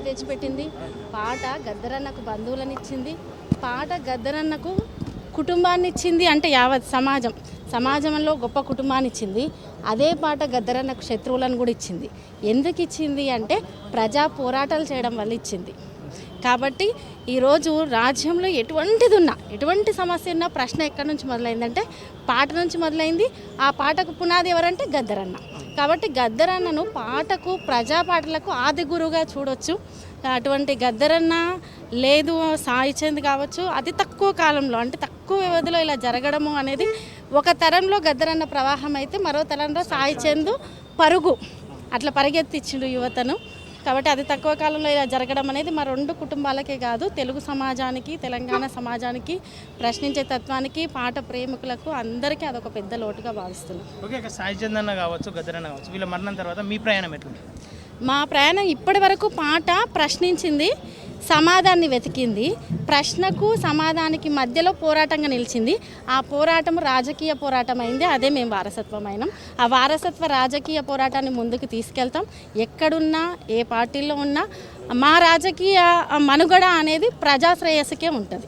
పేరు తెచ్చిపెట్టింది. పాట గద్దరన్నకు బంధువులను ఇచ్చింది పాట గద్దరన్నకు కుటుంబాన్ని ఇచ్చింది అంటే యావత్ సమాజం. సమాజంలో గొప్ప కుటుంబాన్ని ఇచ్చింది అదే పాట గద్దరన్నకు శత్రువులను కూడా ఇచ్చింది. ఎందుకు ఇచ్చింది అంటే ప్రజా పోరాటాలు చేయడం వల్ల ఇచ్చింది. కాబట్టి ఈరోజు రాజ్యంలో ఎటువంటిది ఉన్నా ఎటువంటి సమస్య ఉన్నా ప్రశ్న ఎక్కడి నుంచి మొదలైందంటే పాట నుంచి మొదలైంది. ఆ పాటకు పునాది ఎవరంటే గద్దరన్న. కాబట్టి గద్దరన్నను పాటకు ప్రజా పాటలకు ఆది గురువుగా చూడొచ్చు. అటువంటి గద్దరన్న లేదు సాయిచంద్ కావచ్చు. అతి తక్కువ కాలంలో అంటే తక్కువ వ్యవధిలో ఇలా జరగడము అనేది ఒక తరంలో గద్దరన్న ప్రవాహం అయితే మరో తరంలో సాయిచంద్ పరుగు. అట్లా పరిగెత్తిచ్చిండు యువతను. కాబట్టి అతి తక్కువ కాలంలో ఇలా జరగడం అనేది మా రెండు కుటుంబాలకే కాదు తెలుగు సమాజానికి తెలంగాణ సమాజానికి ప్రశ్నించే తత్వానికి పాట ప్రేమికులకు అందరికీ అదొక పెద్ద లోటుగా భావిస్తున్నాం. ఓకే సాయి చందన్న కావచ్చు కావచ్చు వీళ్ళ మరణం తర్వాత మీ ప్రయాణం ఎట్లుంది? మా ప్రయాణం ఇప్పటి వరకు పాట ప్రశ్నించింది సమాధాన్ని వెతికింది. ప్రశ్నకు సమాధానికి మధ్యలో పోరాటంగా నిలిచింది. ఆ పోరాటం రాజకీయ పోరాటం అయింది అదే మేము వారసత్వం అయినాం ఆ వారసత్వ రాజకీయ పోరాటాన్ని ముందుకు తీసుకెళ్తాం. ఎక్కడున్నా ఏ పార్టీలో ఉన్నా మా రాజకీయ మనుగడ అనేది ప్రజాశ్రేయస్సుకే ఉంటుంది.